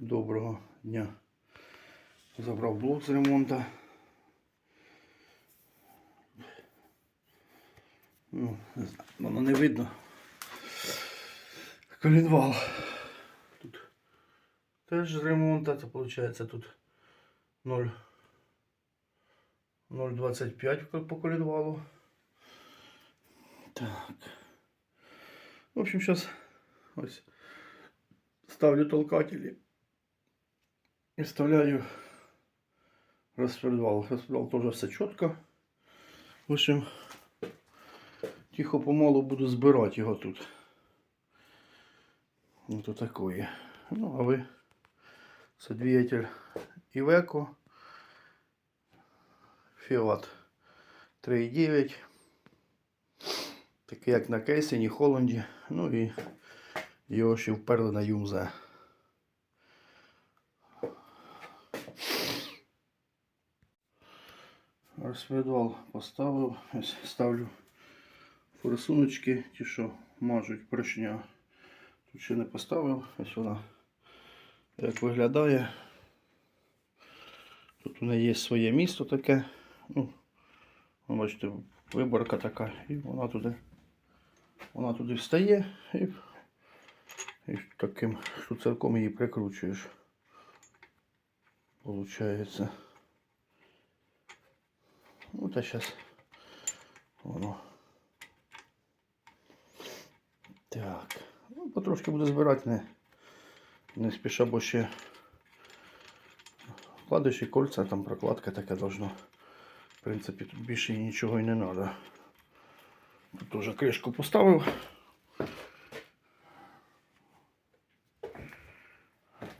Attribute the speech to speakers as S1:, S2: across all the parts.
S1: Доброго дня. Забрав блок з ремонту. Ну, не знаю, воно не видно. Колінвал. Тут теж з ремонту. Це виходить тут 0. 0,25 по колінвалу. Так. В общем, сейчас ось ставлю толкатели и вставляю распредвал. Распредвал тоже все четко. В общем, тихо помалу буду збирати його тут. Вот такое. Ну, а ви це двигатель Iveco Fiat 3.9. Такий як на Кейсені, Холланді. Ну і його ще вперли на Юмзе. Розпредвал поставив. Ось ставлю форсуночки, ті, що мажуть поршня. Тут ще не поставив. Ось вона як виглядає. Тут у неї є своє місто таке. Ну, ви бачите, виборка така, і вона туди, вона туди встає і, і таким штуцерком її прикручуєш. Получається. Ну та зараз воно. Так. Ну, потрошки буду збирати, не, не спіша, бо ще вкладиші кольця, там прокладка така должна. В принципі, тут більше нічого і не треба. Тут теж кришку поставив.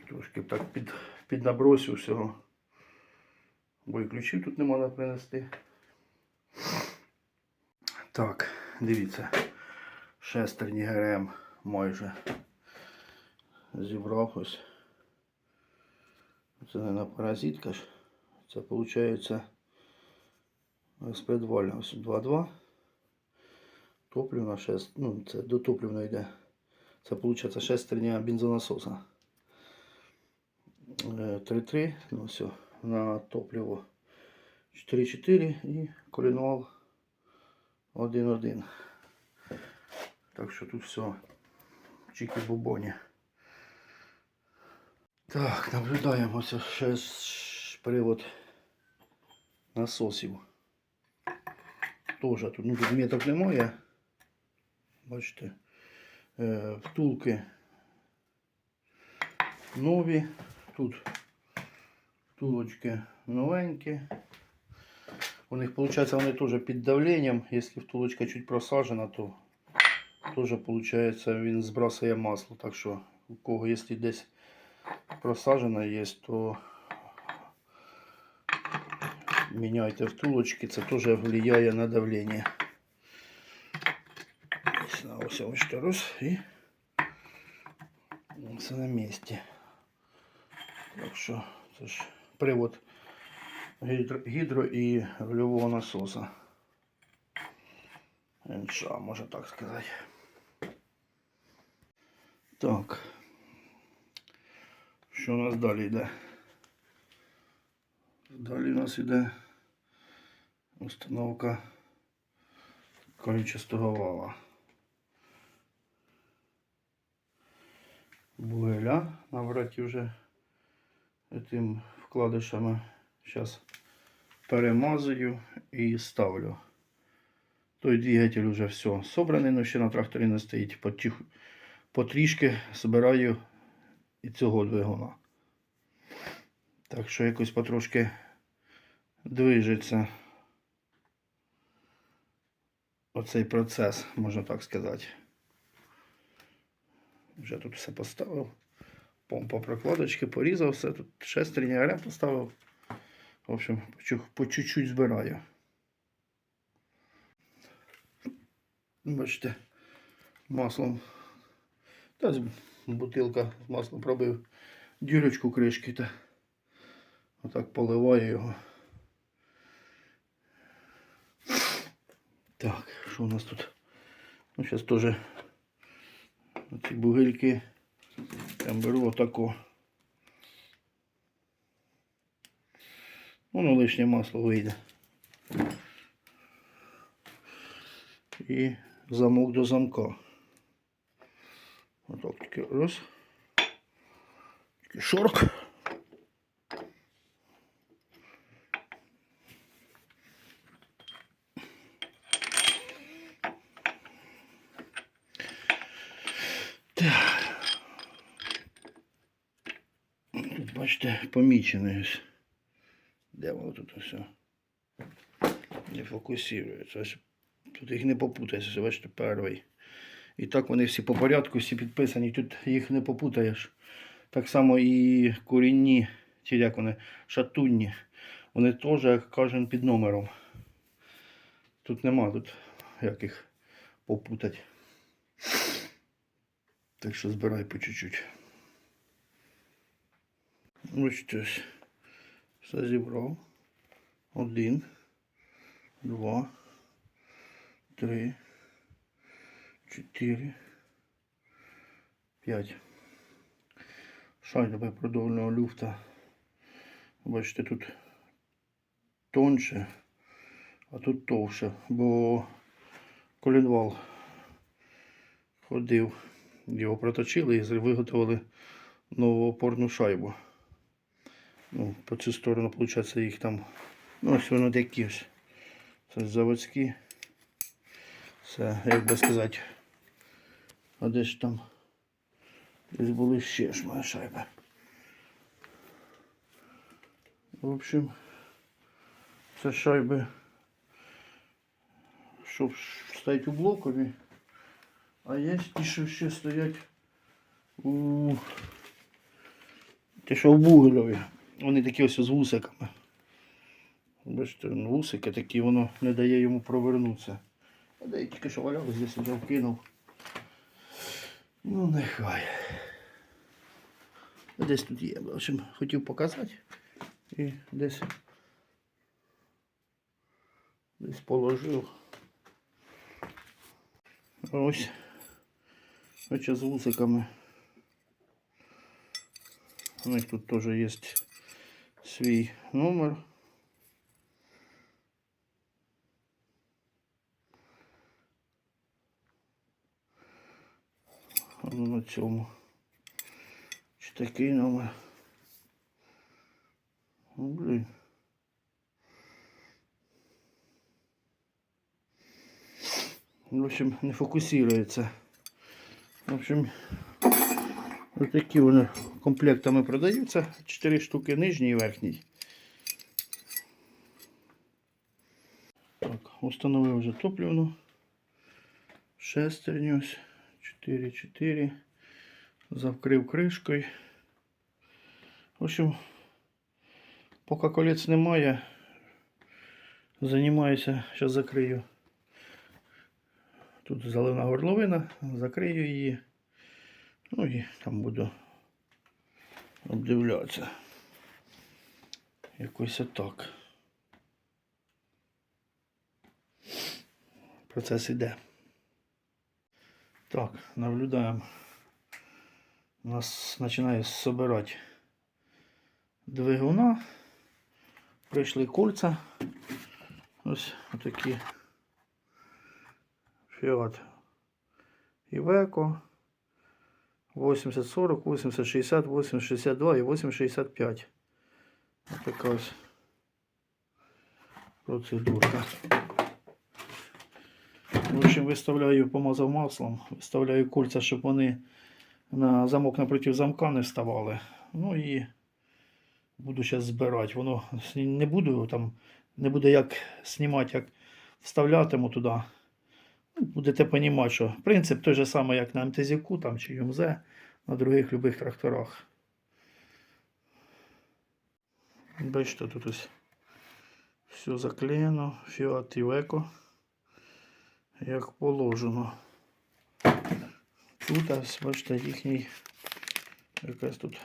S1: Трошки так під, піднабросив всього. Бо і ключів тут не можна принести. Так, дивіться. Шестерні ГРМ майже зібрав ось. Це не на паразитка ж. Це виходить розпредвальна ось 2.2. Топливна 6. Ну, це до топливної йде. Це виходить шестерня бензонасоса. Е, 3.3. Ну все. На топливо 4.4 і колінвал 1.1. Так що тут все чики-бубоні. Так, наблюдаємо ще привод насосів. Тоже тут, ну тут немає. Бачите, е, втулки нові. Тут втулочки новенькі. У них виходить вони теж під давленням. Якщо втулочка чуть просажена, то теж виходить він збрасує масло. Так що у кого якщо десь просажена є, то міняйте втулочки, це теж впливає на давлення. Ось ось що раз і все на місці. Так що це ж привод гідро, і рульового насоса. НШ, можна так сказати. Так. Що у нас далі йде? Далі у нас йде установка кончастого вала. Буеля набраті вже тим вкладишами. Зараз перемазую і ставлю. Той двигатель вже все собраний, але ще на тракторі не стоїть. Потрішки збираю і цього двигуна. Так що якось потрошки движеться оцей процес, можна так сказати. Вже тут все поставив. Помпа прокладочки, порізав все. Тут шестерні РМ поставив. В общем, по, по чуть-чуть збираю. Бачите, маслом. Та бутилка з маслом пробив дірочку кришки та отак поливаю його. Так, що у нас тут? Ну, зараз теж ці бугельки. Я беру отаку. Воно лишнє масло вийде. І замок до замка. Отак тільки раз. Тільки шорк. Бачите, помічене. Де воно тут все? Не фокусується. Тут їх не попутаєш, бачите, перший. І так вони всі по порядку, всі підписані, тут їх не попутаєш. Так само і корінні, чи як вони, шатунні. Вони теж, як кожен під номером. Тут нема тут як їх попутати. Так що збирай по чуть-чуть. Ось щось. Все зібрав. Один, два, три, чотири, п'ять. Шайба продольного люфта. Бачите, тут тонше, а тут товще, бо колінвал ходив. Його проточили і виготовили нову опорну шайбу. Ну, по цю сторону, виходить, їх там. Ну, ось воно такі ось. Це заводські. Це, як би сказати, а де ж там? Десь були ще ж моя шайба. В общем, це шайби, щоб стоять у блокові. А є ті, що ще стоять у ті, що в бугелові. Вони такі ось з вусиками. Бачите, ну, вусики такі, воно не дає йому провернутися. А де я тільки що валяв, здесь вже вкинув. Ну нехай. Десь тут є. В общем, хотів показати. І десь десь положив. Ось. Хоча з вусиками. У них тут теж є свій номер. Ну на цьому. Чи такий номер? Ну, блін. В общем, не фокусируется. В общем, вот такі вони комплектами продаються. Чотири штуки нижній і верхній. Так, установив вже топливну. Шестерню 4, 4. Завкрив кришкою. В общем, поки колець немає, займаюся, зараз закрию. Тут заливна горловина, закрию її. Ну і там буду обдивлятися. Якось отак. Процес іде. Так, наблюдаємо. У нас починає собирати двигуна. Прийшли кольця. Ось такі. Фіат Івеко 8040, 8060, 8062 і 8065. Ось така ось процедурка. В общем, виставляю, помазав маслом, виставляю кольця, щоб вони на замок напроти замка не вставали. Ну і буду зараз збирати. Воно не буду там, не буде як знімати, як вставлятиму туди. Будете розуміти, що принцип той же самий, як на МТЗку там, чи ЮМЗ, на других любих тракторах. Бачите, тут ось все заклеєно, Fiat Iveco, як положено. Тут, ось, бачите, їхній якась тут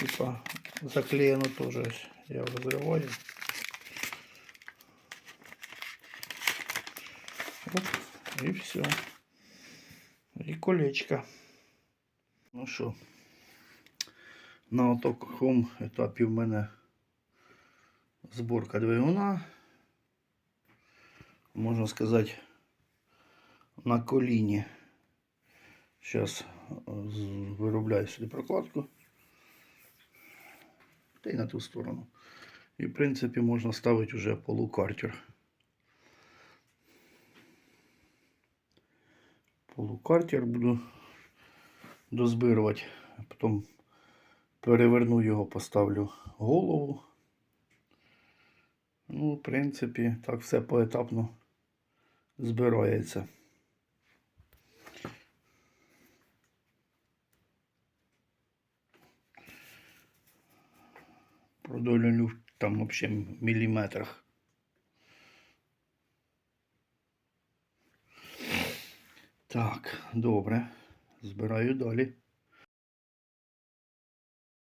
S1: типа заклеєно теж. Я розриваю. І все. І колечко. Ну що, на такому етапі в мене Зборка двигуна. Можна сказати, на коліні. Зараз виробляю сюди прокладку. Та й на ту сторону. І в принципі можна ставити вже полукартер. Полукартер буду дозбирувати. Потім переверну його, поставлю голову. Ну, в принципі, так все поетапно збирається. Продолю там вообще в міліметрах. Так, добре. Збираю далі.